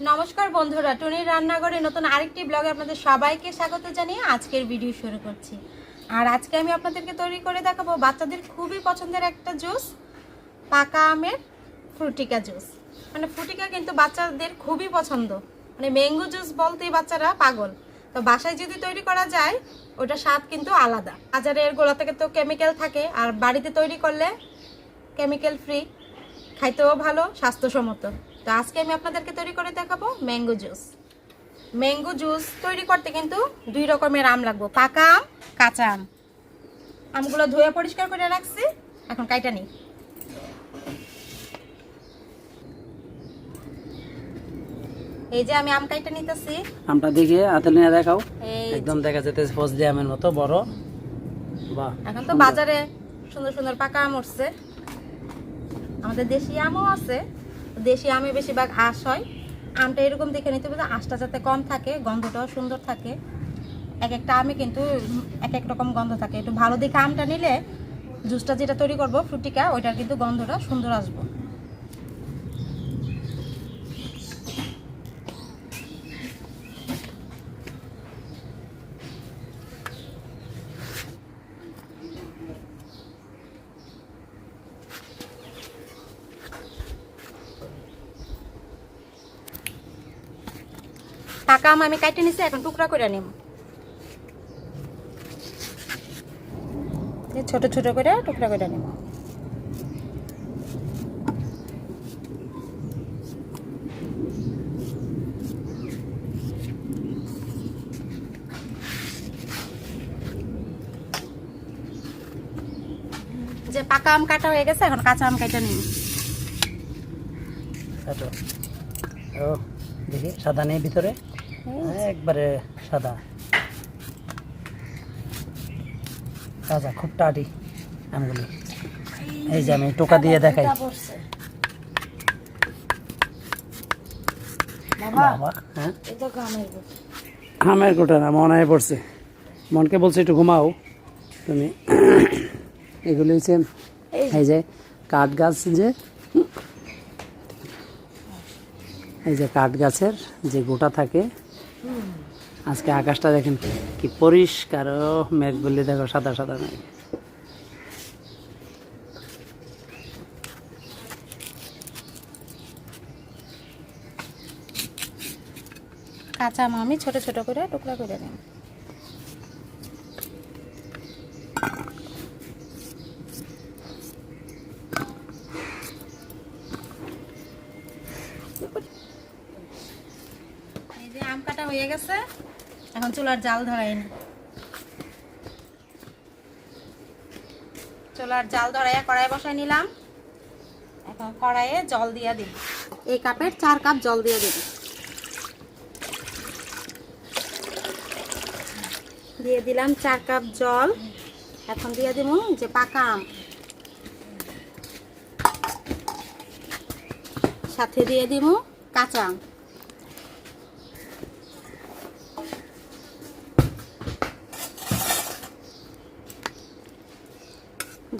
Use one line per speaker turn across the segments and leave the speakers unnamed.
নমস্কার বন্ধুরা, টুনির রান্নাঘরে নতুন আরেকটি ব্লগে আপনাদের সবাইকে স্বাগত জানিয়ে আজকের ভিডিও শুরু করছি। আর আজকে আমি আপনাদেরকে তৈরি করে দেখাবো বাচ্চাদের খুবই পছন্দের একটা জুস, পাকা আমের ফ্রুটিকা জুস। মানে ফ্রুটিকা কিন্তু বাচ্চাদের খুবই পছন্দ। মানে ম্যাঙ্গো জুস বলতেই বাচ্চারা পাগল। তো বাসায় যদি তৈরি করা যায়, ওটা স্বাদ কিন্তু আলাদা। বাজারের গোলা থেকে তো কেমিক্যাল থাকে, আর বাড়িতে তৈরি করলে কেমিক্যাল ফ্রি, খাইতেও ভালো, স্বাস্থ্যসম্মত। তো আজকে আমি আপনাদেরকে তৈরি করে দেখাবো ম্যাঙ্গো জুস ম্যাঙ্গো জুস তৈরি করতে কিন্তু দুই রকমের আম লাগবে পাকা আম কাঁচা আম। আমগুলো ধুয়ে পরিষ্কার করে রাখছি এখন কাইটা নিই। এই যে আমি আম কাইটা নিতেছি।
আমটা দেখে হাতে নিয়ে দেখাও। একদম দেখা ফজলি আমের মতো বড়। বাহ
এখন তো বাজারে সুন্দর সুন্দর পাকা আম উঠছে। আমাদের দেশি আমও আছে। দেশি আমে বেশিরভাগ আঁশ হয়। আমটা এরকম দেখে নিতে হবে আঁশটা যাতে কম থাকে, গন্ধটাও সুন্দর থাকে। এক একটা আমে কিন্তু এক এক রকম গন্ধ থাকে। একটু ভালো দেখে আমটা নিলে জুসটা যেটা তৈরি করব, ফ্রুটিকা, ওইটার কিন্তু গন্ধটা সুন্দর আসব। পাকা আম আমি কাটে নিছি, এখন টুকরা করে নিব ছোট ছোট করে টুকরা করে নিব যে পাকা আম কাটা হয়ে গেছে, এখন কাঁচা আম কাটা।
ও, দেখি, সাদা নেই ভিতরে। একবারে সাদা। তাজা খুব টাটি আমগুলি এই যে আমি টোকা দিয়ে দেখাই। হ্যাঁ? আমের গোটা। না মনে হয় পড়ছে। মনকে বলছে একটু ঘুমাও। তুমি এগুলি হচ্ছে এই যে কাঠ গাছ যে এই যে কাঠ গাছের যে গোটা থাকে আজকে আকাশটা দেখেন কি পরিষ্কার মেঘ বললে দেখো সাদা সাদা মেঘ।
কাঁচা মামি ছোট ছোট করে টুকরা করে নিব এই যে আম কাটা হয়ে গেছে চুলার জাল ধরাই নি চুলার জাল ধরাইয়া কড়াই বসাই নিলাম। এখন কড়াইয়ে জল দিয়া দিই। এই কাপের চার কাপ জল দিয়ে দিই দিয়ে দিলাম চার কাপ জল। এখন দিয়ে দিব যে পাকা আম। সাথে দিয়ে দিব কাঁচা আম।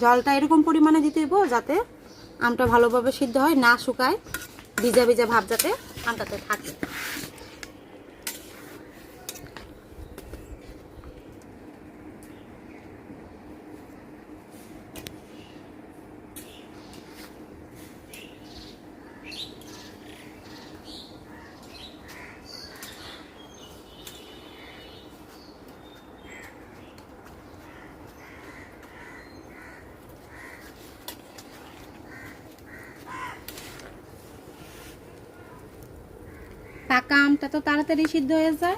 জলটা এরকম পরিমাণে দিতে দেবো যাতে আমটা ভালোভাবে সিদ্ধ হয়, না শুকায়, ভিজা ভিজা ভাব যাতে আমটাতে থাকে। পাকা আমটা তো তাড়াতাড়ি সিদ্ধ হয়ে যায়।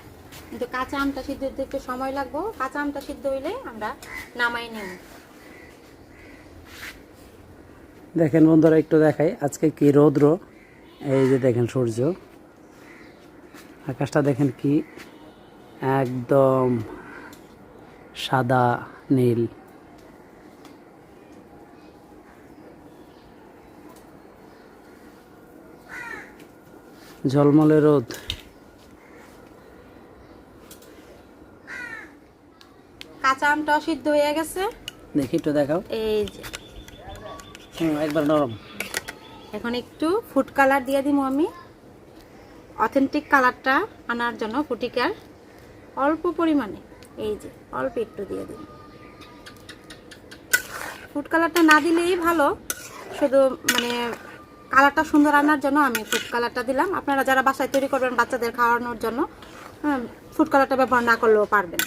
কিন্তু কাঁচা আমটা সিদ্ধ হতে একটু সময় লাগবো। কাঁচা আমটা সিদ্ধ হইলে আমরা নামাই নেব
দেখেন বন্ধুরা, একটু দেখাই। আজকে কি রৌদ্র? এই যে দেখেন সূর্য। আকাশটা দেখেন কি? একদম সাদা নীল। ঝলমলে রোদ।
কাঁচা আমটাও সিদ্ধ হয়ে গেছে।
দেখি একটু দেখাও।
এই যে।
হুম, একবার নরম।
এখন একটু ফুড কালার দিয়ে দিব আমি। অথেন্টিক কালারটা আনার জন্য ফুটিকার অল্প পরিমাণে এই যে অল্প একটু দিয়ে দিন ফুড কালারটা না দিলেই ভালো। শুধু মানে কালারটা সুন্দর আনার জন্য আমি ফুড কালারটা দিলাম। আপনারা যারা বাসায় তৈরি করবেন বাচ্চাদের খাওয়ানোর জন্য ফুড কালারটা ব্যবহার না করলেও পারবেন।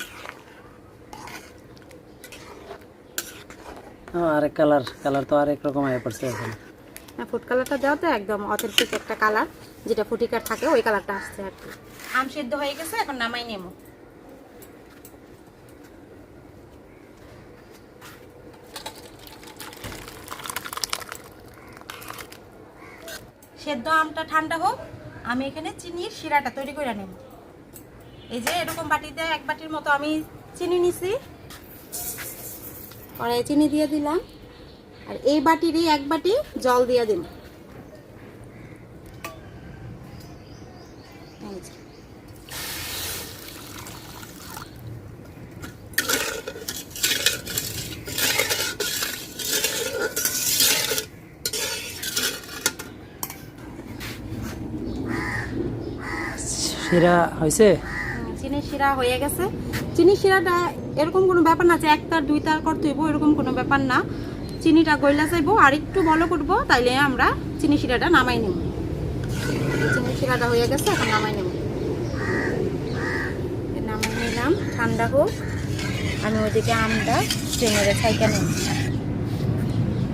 ও, আরেক কালার কালার তো আরেক রকম হয়ে পড়ছে এখন।
ফুড কালারটা দেওয়া তো একদম অথেন্টিক একটা কালার যেটা ফুটিকার থাকে ওই কালারটা আসছে আর কি। আম সেদ্ধ হয়ে গেছে এখন নামাই নেব। সেদ্ধ আমটা ঠান্ডা হোক, আমি এখানে চিনির শিরাটা তৈরি করে নেব। এই যে এরকম বাটিতে এক বাটির মতো আমি চিনি নিছি। কড়াই চিনি দিয়ে দিলাম। আর এই বাটিরই এক বাটি জল দিয়ে দিন এই যে।
শিরা হয়েছে?
হুম, চিনির শিরা হয়ে গেছে। চিনির শিরাটা এরকম কোনো ব্যাপার না যে একটা দুই তার করতে হইব এরকম কোনো ব্যাপার না। চিনিটা গইলা চাইব আর একটু বলো করব তাইলে আমরা চিনি শিরাটা নামাই নেব। চিনি শিরাটা হয়ে গেছে এখন নামাই নেব। নামাই নিলাম ঠান্ডা হোক। আমি ওইদিকে আমটা ট্রেনের ছাইকা নেব।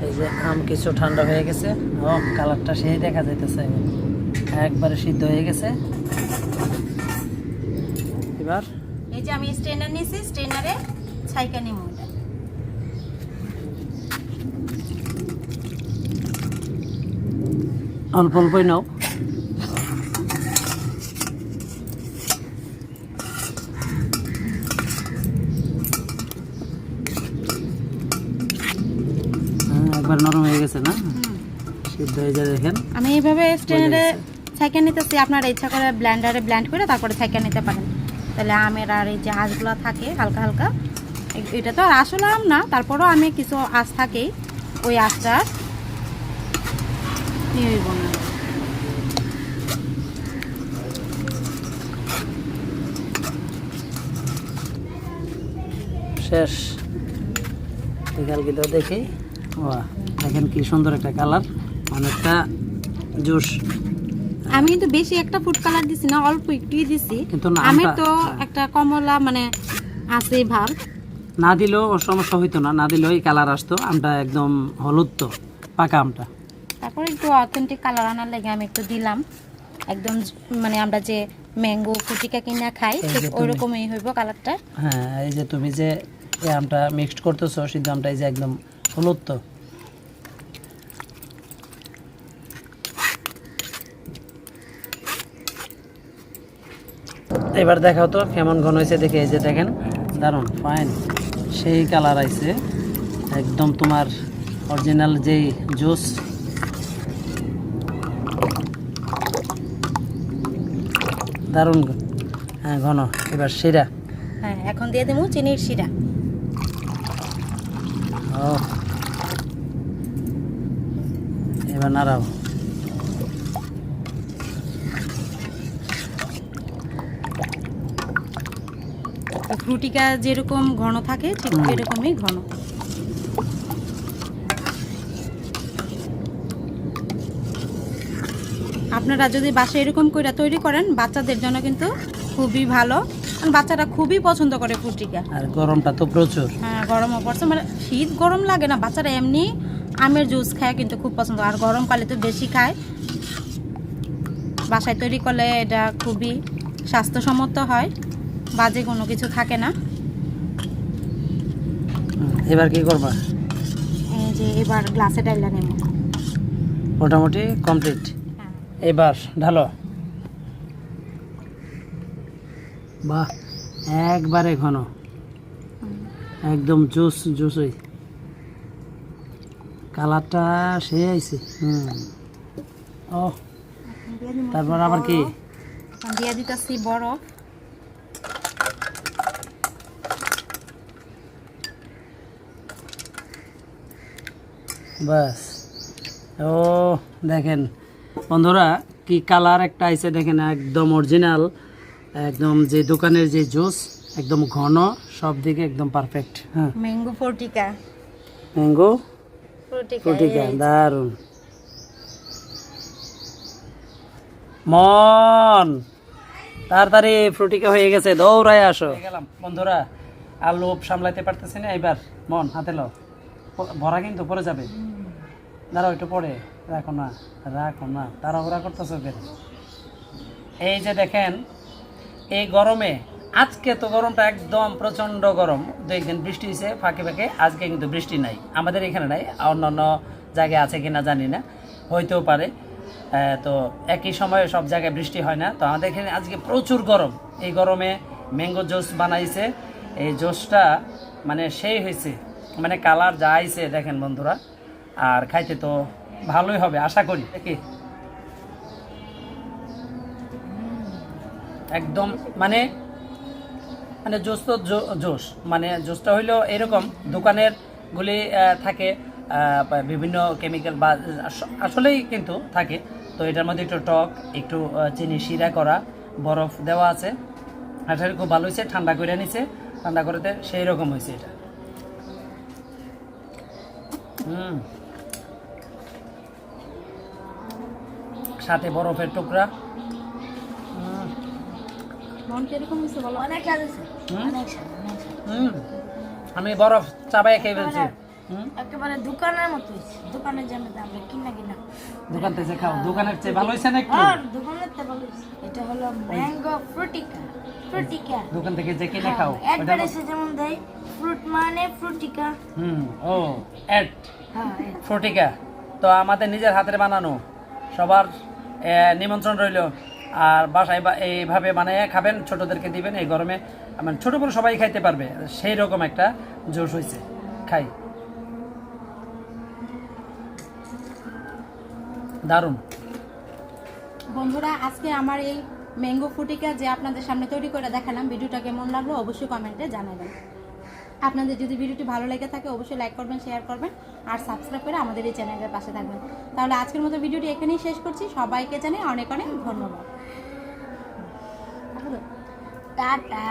এই যে আম কিছু ঠান্ডা হয়ে গেছে। ও কালারটা সেই দেখা যাইতেছে। একবারে সিদ্ধ হয়ে গেছে। এবার
এই যে আমি স্ট্রেনার নিয়েছি স্ট্রেনারে ছাইকা নেব
অল্প অল্পই নাও। হ্যাঁ, একবার নরম হয়ে গেছে না? সিদ্ধ হয়ে যায় দেখেন।
আমি এইভাবে স্ট্রেনারে
গেছে।
ছাইকা নিতেছি আপনারা ইচ্ছা করে ব্ল্যান্ডারে ব্ল্যান্ড করে তারপরে ছাইকা নিতে পারেন। তাহলে আমের আর এই যে আঁশগুলো থাকে, হালকা হালকা এটা তো আর আসলে আম না, তারপরেও আমি কিছু আঁশ থাকেই, ওই আঁশটা
শেষ। দেখি। দেখেন কি সুন্দর একটা কালার, অনেকটা জুস।
আমি কিন্তু বেশি একটা ফুড কালার দিছি না অল্প একটুই দিছি।
আমটা-
তো। একটা কমলা মানে আছে ভাব।
না দিলেও সমস্যা হইতো না না দিলেও এই কালার আসতো আমটা একদম হলুদ তো পাকা আমটা।
তারপরে একটু অথেন্টিক কালার আনার লাগে আমি একটু দিলাম। একদম মানে আমরা যে ম্যাঙ্গো ফুটিকা কিনা খাই ঠিক ওইরকমই হইব কালারটা
হ্যাঁ এই যে তুমি যে এই আমটা মিক্সড করতেছো সিদ্ধ আমটা এই যে একদম হলুদ তো। এবার দেখাও তো কেমন ঘন হয়েছে দেখে এই যে দেখেন দারুণ ফাইন সেই কালার আইছে একদম তোমার অরিজিনাল যেই জুস দারুণ হ্যাঁ ঘন এবার শিরা।
হ্যাঁ এখন দিয়ে দেবো চিনির শিরা।
ও এবার নাড়াও।
ফ্রুটিকা যেরকম ঘন থাকে ঠিক
হুম।
এরকমই ঘন। আপনারা যদি বাসায় এরকম করে তৈরি করেন বাচ্চাদের জন্য কিন্তু খুবই ভালো। কারণ বাচ্চারা খুবই পছন্দ করে ফুটিকা
আর গরমটা তো প্রচুর।
হ্যাঁ গরমও পড়ছে। মানে শীত গরম লাগে না বাচ্চারা এমনি আমের জুস খায় কিন্তু খুব পছন্দ। আর গরমকালে তো বেশি খায়। বাসায় তৈরি করলে এটা খুবই স্বাস্থ্যসম্মত হয়। বাজে কোনো কিছু থাকে না।
এবার কি করবা?
এই যে এবার গ্লাসে ডাইলা নেব।
মোটামুটি কমপ্লিট।
হ্যাঁ।
এবার ঢালো। বাহ একবারে ঘন। একদম জুস জুসই। কালারটা সে আইছে। হুম। ও তারপর আবার কি?
দিয়ে দিতেছি বরফ
বাস। ও দেখেন বন্ধুরা কি কালার একটা আইছে দেখেন একদম অরিজিনাল একদম যে দোকানের যে জুস একদম ঘন সব দিকে একদম পারফেক্ট হ্যাঁ।
ম্যাঙ্গো ফোরটিকা
ম্যাঙ্গো
ফ্রুটিকা
ফ্রুটিকা দারুণ মন তাড়াতাড়ি ফ্রুটিকা হয়ে গেছে দৌড়ায় আসো। গেলাম। বন্ধুরা আর লোভ সামলাইতে পারতেছি না এবার মন হাতে লো ভরা কিন্তু পরে যাবে। দাঁড়াও, একটু পরে। রাখো না রাখো না। তাড়াহুড়া করতেছে কেন? এই যে দেখেন, এই গরমে, আজকে তো গরমটা একদম প্রচণ্ড গরম। দু একদিন বৃষ্টি হয়েছে ফাঁকে ফাঁকে। আজকে কিন্তু বৃষ্টি নাই। আমাদের এখানে নাই, অন্যান্য জায়গায় আছে কিনা জানি না। হইতেও পারে। তো একই সময়ে সব জায়গায় বৃষ্টি হয় না। তো আমাদের এখানে আজকে প্রচুর গরম। এই গরমে ম্যাঙ্গো জুস বানাইছে। এই জুসটা মানে সেই হয়েছে মানে কালার যা আইছে, দেখেন বন্ধুরা। আর খাইতে তো ভালোই হবে, আশা করি কি একদম মানে মানে জোস তো জোস মানে জোসটা হইল এরকম, দোকানের গুলি থাকে বিভিন্ন কেমিক্যাল বা আসলেই কিন্তু থাকে, তো এটার মধ্যে একটু টক, একটু চিনি শিরা করা, বরফ দেওয়া আছে আসলে খুব ভালো হয়েছে, ঠান্ডা করে নিছে, ঠান্ডা করতে সেই রকম হয়েছে এটা। হুম সাথে বরফের টুকরা হুম
মন কীরকম হয়েছে বলো
অনেক স্বাদ আছে
হুম?
অনেক স্বাদ অনেক বরফের
টুকরা। আমি বরফ চাবাই খেয়ে ফেলছি।
একেবারে দোকানের মতো হয়েছে। দোকানে আমরা কিনা কিনা।
দোকান থেকে খাও। দোকানের চেয়ে ভালো হয়েছে না একটু?
দোকানের তো ভালো এটা হলো ম্যাঙ্গো ফ্রুটিকা ফ্রুটিকা
দোকান থেকে যে কিনে খাও
অ্যাডভার্টাইজে যেমন দেয় ফ্রুট মানে ফ্রুটিকা
হুম ও অ্যাড
হ্যাঁ
ফ্রুটিকা তো আমাদের নিজের হাতের বানানো। সবার নিমন্ত্রণ রইল। আর বাসায় এইভাবে বানিয়ে খাবেন, ছোটদেরকে দিবেন, এই গরমে। মানে ছোট বড় সবাই খাইতে পারবে, সেই রকম একটা জোশ হয়েছে খাই। দারুণ।
বন্ধুরা, আজকে আমার এই ম্যাঙ্গো ফুটিকা যে আপনাদের সামনে তৈরি করে দেখালাম, ভিডিওটা কেমন লাগল অবশ্যই কমেন্টে জানাবেন। আপনাদের যদি ভিডিওটি ভালো লেগে থাকে, অবশ্যই লাইক করবেন শেয়ার করবেন। আর সাবস্ক্রাইব করে আমাদের এই চ্যানেলের পাশে থাকবেন। তাহলে আজকের মতো ভিডিওটি এখানেই শেষ করছি। সবাইকে জানাই অনেক অনেক ধন্যবাদ।
টাটা।